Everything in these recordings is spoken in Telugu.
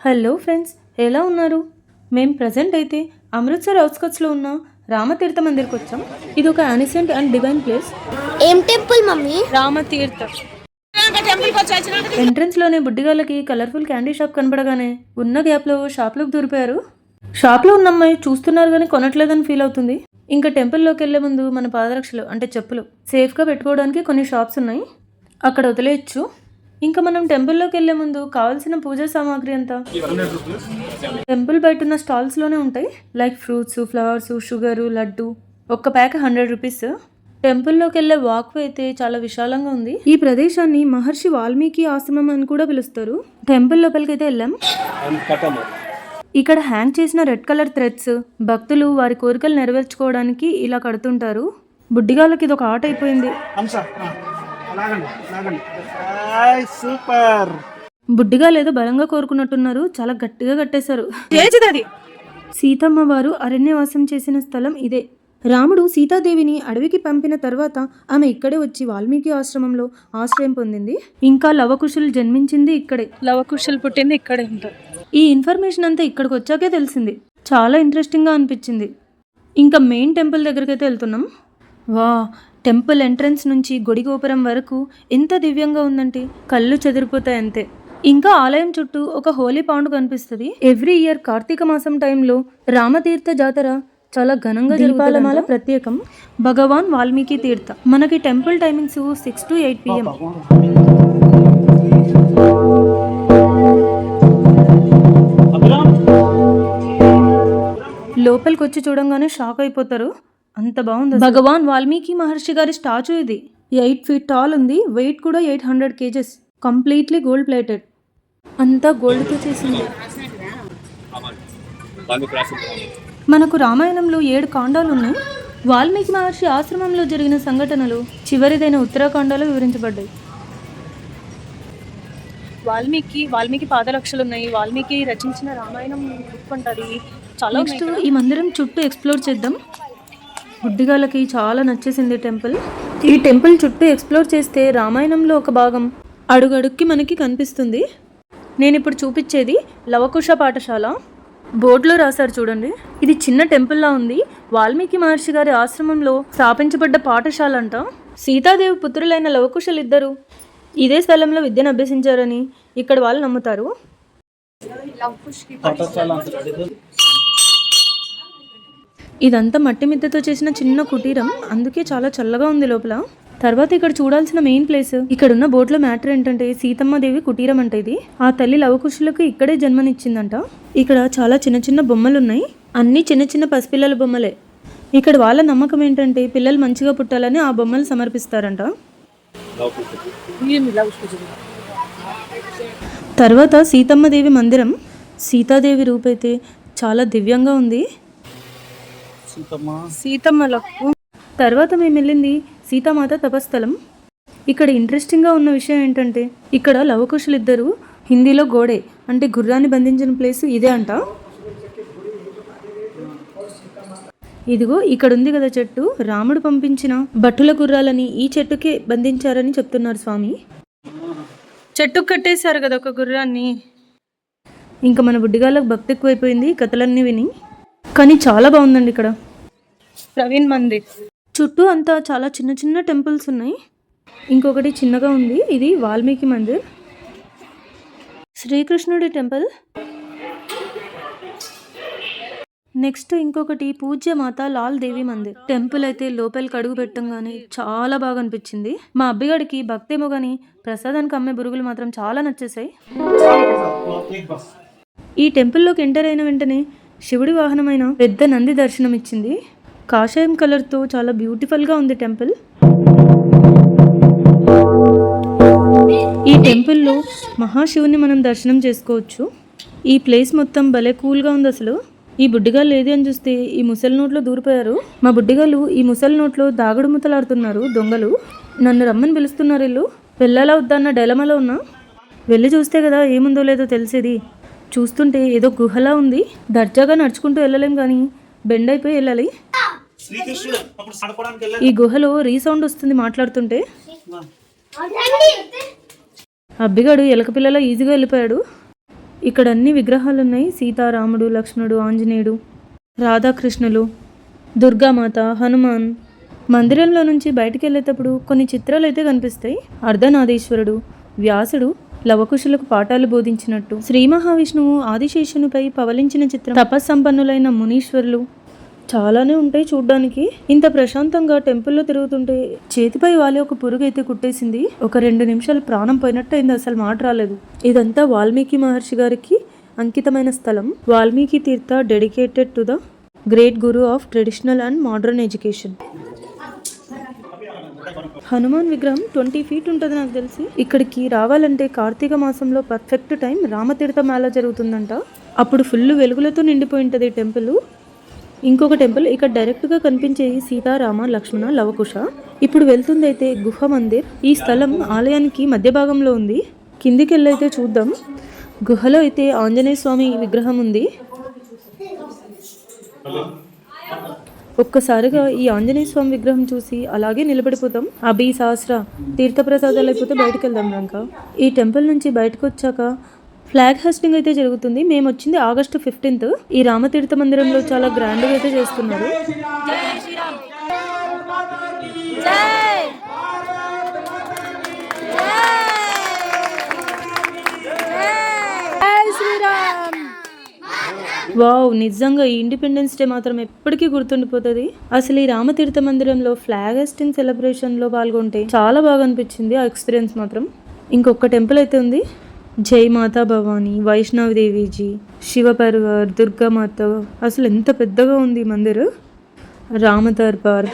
హలో ఫ్రెండ్స్ ఎలా ఉన్నారు? మేము ప్రజెంట్ అయితే అమృత్సర్ అవుట్స్కట్స్లో ఉన్న రామతీర్థ మందిర్కి వచ్చాం ఇది ఒక యానిసెంట్ అండ్ డివైన్ ప్లేస్. ఏం టెంపుల్ మమ్మీ? రామతీర్థ. ఎంట్రన్స్లోనే బుడ్డిగాళ్ళకి కలర్ఫుల్ క్యాండీ షాప్ కనపడగానే ఉన్న గ్యాప్లో షాప్లోకి దూరిపోయారు. షాప్లో ఉన్న అమ్మాయి చూస్తున్నారు కానీ కొనట్లేదని ఫీల్ అవుతుంది. ఇంకా టెంపుల్లోకి వెళ్ళే ముందు మన పాదరక్షలు అంటే చెప్పులు సేఫ్గా పెట్టుకోవడానికి కొన్ని షాప్స్ ఉన్నాయి. అక్కడ వదిలేయచ్చు. ఇంకా మనం టెంపుల్లోకి వెళ్ళే ముందు కావాల్సిన పూజా సామాగ్రి అంతా టెంపుల్ బయట ఉన్న స్టాల్స్లోనే ఉంటాయి. Like fruits flowers sugar laddu. ఒక్క ప్యాక్ హండ్రెడ్ రూపీస్. టెంపుల్లోకి వెళ్ళే వాక్వే అయితే చాలా విశాలంగా ఉంది. ఈ ప్రదేశాన్ని మహర్షి వాల్మీకి ఆశ్రమం అని కూడా పిలుస్తారు. టెంపుల్ లోపలికి అయితే వెళ్ళాం. ఇక్కడ హ్యాంగ్ చేసిన రెడ్ కలర్ థ్రెడ్స్ భక్తులు వారి కోరికలు నెరవేర్చుకోవడానికి ఇలా కడుతుంటారు. బుడ్డిగాళ్ళకి ఇది ఒక ఆట అయిపోయింది. సూపర్. బుడ్డిగా లేదో బలంగా కోరుకున్నట్టున్నారు చాలా గట్టిగా కట్టేశారు. సీతమ్మ వారు అరణ్యవాసం చేసిన స్థలం ఇదే. రాముడు సీతాదేవిని అడవికి పంపిన తర్వాత ఆమె ఇక్కడే వచ్చి వాల్మీకి ఆశ్రమంలో ఆశ్రయం పొందింది. ఇంకా లవకుశులు జన్మించింది ఇక్కడే. లవకుశలు పుట్టింది ఇక్కడే ఉంటారు. ఈ ఇన్ఫర్మేషన్ అంతా ఇక్కడికి వచ్చాకే తెలిసింది. చాలా ఇంట్రెస్టింగ్గా అనిపించింది. ఇంకా మెయిన్ టెంపుల్ దగ్గరికి అయితే వెళ్తున్నాం. వా టెంపుల్ ఎంట్రన్స్ నుంచి గుడి గోపురం వరకు ఎంత దివ్యంగా ఉందంటే కళ్ళు చెదిరిపోతాయి అంతే. ఇంకా ఆలయం చుట్టూ ఒక హోలీ పాండ్ కనిపిస్తుంది. ఎవ్రీ ఇయర్ కార్తీక మాసం టైంలో రామతీర్థ జాతర చాలా ఘనంగా దీపాలమాల ప్రత్యేకం. భగవాన్ వాల్మీకి తీర్థ. మనకి temple timings six to eight PM లోపలికి వచ్చి చూడంగానే షాక్ అయిపోతారు. అంత బాగుంది. భగవాన్ వాల్మీకి మహర్షి గారి స్టాచ్యూ ఇది. ఎయిట్ ఫీట్ టాల్ ఉంది. వెయిట్ కూడా eight hundred kgs. Completely gold plated. అంతా గోల్డ్తో చేసింది. మనకు రామాయణంలో ఏడు కాండాలు ఉన్నాయి. వాల్మీకి మహర్షి ఆశ్రమంలో జరిగిన సంఘటనలు చివరిదైన ఉత్తరాఖండాలో వివరించబడ్డాయి. వాల్మీకి వాల్మీకి పాదరక్షలు ఉన్నాయి వాల్మీకి రచించిన రామాయణం బుక్ ఉంటుంది చాలా నెక్స్ట్ ఈ మందిరం చుట్టూ ఎక్స్ప్లోర్ చేద్దాం. గుడ్డిగాళ్ళకి చాలా నచ్చేసింది టెంపుల్. ఈ టెంపుల్ చుట్టూ ఎక్స్ప్లోర్ చేస్తే రామాయణంలో ఒక భాగం అడుగడుక్కి మనకి కనిపిస్తుంది. నేను ఇప్పుడు చూపించేది లవకుశ పాఠశాల. బోర్డులో రాశారు చూడండి. ఇది చిన్న టెంపుల్లా ఉంది. వాల్మీకి మహర్షి గారి ఆశ్రమంలో స్థాపించబడ్డ పాఠశాల అంట. సీతాదేవి పుత్రులైన లవకుశలు ఇద్దరు ఇదే స్థలంలో విద్యను అభ్యసించారని ఇక్కడ వాళ్ళు నమ్ముతారు. ఇదంతా మట్టి మిద్దెతో చేసిన చిన్న కుటీరం. అందుకే చాలా చల్లగా ఉంది లోపల. తర్వాత ఇక్కడ చూడాల్సిన మెయిన్ ప్లేస్. ఇక్కడ ఉన్న బోట్లో మ్యాటర్ ఏంటంటే సీతమ్మ దేవి కుటీరం అంటే ఇది. ఆ తల్లి లవకుశులకు ఇక్కడే జన్మనిచ్చిందంట. ఇక్కడ చాలా చిన్న చిన్న బొమ్మలు ఉన్నాయి అన్ని చిన్న చిన్న పసిపిల్లల బొమ్మలే. ఇక్కడ వాళ్ళ నమ్మకం ఏంటంటే పిల్లలు మంచిగా పుట్టాలని ఆ బొమ్మలు సమర్పిస్తారంట. తర్వాత సీతమ్మ దేవి మందిరం. సీతాదేవి రూపైతే చాలా దివ్యంగా ఉంది. సీతమ్మ. సీతమ్మలకు తర్వాత మేము వెళ్ళింది సీతామాత తపస్థలం. ఇక్కడ ఇంట్రెస్టింగ్గా ఉన్న విషయం ఏంటంటే ఇక్కడ లవకుశులు ఇద్దరు హిందీలో గోడే అంటే గుర్రాన్ని బంధించిన ప్లేస్ ఇదే అంట. ఇదిగో ఇక్కడ ఉంది కదా చెట్టు. రాముడు పంపించిన భట్టుల గుర్రాలని ఈ చెట్టుకే బంధించారని చెప్తున్నారు స్వామి. చెట్టు కట్టేశారు కదా ఒక గుర్రాన్ని. ఇంకా మన బుడ్డిగాళ్ళకు భక్తి ఎక్కువైపోయింది కథలన్నీ విని. కానీ చాలా బాగుందండి ఇక్కడ. ప్రవీణ్ మందిర్. చుట్టూ అంతా చాలా చిన్న చిన్న టెంపుల్స్ ఉన్నాయి. ఇంకొకటి చిన్నగా ఉంది. ఇది వాల్మీకి మందిర్. శ్రీకృష్ణుడి టెంపుల్. నెక్స్ట్ ఇంకొకటి పూజ్య మాత లాల్ దేవి మందిర్. టెంపుల్ అయితే లోపలికి అడుగు పెట్టంగానే చాలా బాగా అనిపించింది. మా అబ్బిగాడికి భక్తేమో కానీ ప్రసాదానికి అమ్మే బురుగులు మాత్రం చాలా నచ్చేసాయి ఈ టెంపుల్లోకి ఎంటర్ అయిన వెంటనే శివుడి వాహనమైన పెద్ద నంది దర్శనం ఇచ్చింది కాషాయం కలర్తో చాలా బ్యూటిఫుల్గా ఉంది టెంపుల్. ఈ టెంపుల్లో మహాశివుని మనం దర్శనం చేసుకోవచ్చు. ఈ ప్లేస్ మొత్తం భలే కూల్గా ఉంది అసలు. ఈ బుడ్డిగాళ్ళు ఏది అని చూస్తే ఈ ముసలి నోట్లో దూరిపోయారు. మా బుడ్డిగాలు ఈ ముసలి నోట్లో దాగుడు ముతలాడుతున్నారు దొంగలు. నన్ను రమ్మని పిలుస్తున్నారు వీళ్ళు. వెళ్ళాలా వద్దన్న డెలమలో ఉన్నా. వెళ్ళి చూస్తే కదా ఏముందో లేదో తెలిసేది. చూస్తుంటే ఏదో గుహలా ఉంది. దర్జాగా నడుచుకుంటూ వెళ్ళలేం కానీ బెండ్ అయిపోయి వెళ్ళాలి. ఈ గుహలో రీసౌండ్ వస్తుంది మాట్లాడుతుంటే. అబ్బిగాడు ఎలక పిల్లలో ఈజీగా వెళ్ళిపోయాడు. ఇక్కడ అన్ని విగ్రహాలు ఉన్నాయి సీతారాముడు లక్ష్మణుడు ఆంజనేయుడు రాధాకృష్ణులు దుర్గామాత హనుమాన్. మందిరంలో నుంచి బయటికి వెళ్ళేటప్పుడు కొన్ని చిత్రాలు అయితే కనిపిస్తాయి. అర్ధనారీశ్వరుడు వ్యాసుడు లవకుశులకు పాఠాలు బోధించినట్టు. శ్రీ మహావిష్ణువు ఆదిశేషునిపై పవలించిన చిత్రం. తపస్సంపన్నులైన మునీశ్వరులు చాలానే ఉంటాయి చూడ్డానికి. ఇంత ప్రశాంతంగా టెంపుల్లో తిరుగుతుంటే చేతిపై వాలి ఒక పురుగు అయితే కుట్టేసింది. ఒక రెండు నిమిషాలు ప్రాణం పోయినట్టు అయింది అసలు మాట రాలేదు. ఇదంతా వాల్మీకి మహర్షి గారికి అంకితమైన స్థలం. Valmiki Theertha dedicated to the great guru of traditional and modern education. Hanuman విగ్రహం ట్వంటీ ఫీట్ ఉంటుంది నాకు తెలిసి. ఇక్కడికి రావాలంటే కార్తీక మాసంలో పర్ఫెక్ట్ టైం రామతీర్థ మేళ జరుగుతుందంట. అప్పుడు ఫుల్ వెలుగులతో నిండిపోయి ఉంటుంది టెంపుల్. ఇంకొక టెంపుల్ ఇక్కడ డైరెక్ట్గా కనిపించే సీతారామ లక్ష్మణ లవకుశ. ఇప్పుడు వెళ్తుందైతే గుహ మందిర్. ఈ స్థలం ఆలయానికి మధ్య భాగంలో ఉంది. కిందికి వెళ్ళైతే చూద్దాం. గుహలో అయితే ఆంజనేయ స్వామి విగ్రహం ఉంది. ఒక్కసారిగా ఈ ఆంజనేయ స్వామి విగ్రహం చూసి అలాగే నిలబడిపోతాం. అభి సహస్ర తీర్థప్రసాదాలు అయిపోతే బయటకు వెళ్దాం రంక ఈ టెంపుల్ నుంచి బయటకు వచ్చాక ఫ్లాగ్ హోస్టింగ్ అయితే జరుగుతుంది. మేము వచ్చింది ఆగస్టు ఫిఫ్టీన్త్. ఈ రామతీర్థ మందిరంలో చాలా గ్రాండ్గా అయితే చేస్తున్నారు. వావ్ నిజంగా ఈ ఇండిపెండెన్స్ డే మాత్రం ఎప్పటికీ గుర్తుండిపోతుంది. అసలు ఈ రామతీర్థ మందిరంలో ఫ్లాగ్ హెస్టింగ్ సెలబ్రేషన్లో పాల్గొంటే చాలా బాగా అనిపించింది ఆ ఎక్స్పీరియన్స్ మాత్రం. ఇంకొక టెంపుల్ అయితే ఉంది. జై మాతా భవానీ వైష్ణవ్ దేవీజీ దుర్గామాత అసలు ఎంత పెద్దగా ఉంది ఈ మందిర్? రామదర్బార్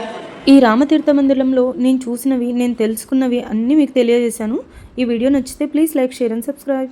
ఈ రామతీర్థ మందిరంలో నేను చూసినవి నేను తెలుసుకున్నవి అన్నీ మీకు తెలియజేశాను. ఈ వీడియో నచ్చితే please like share and subscribe.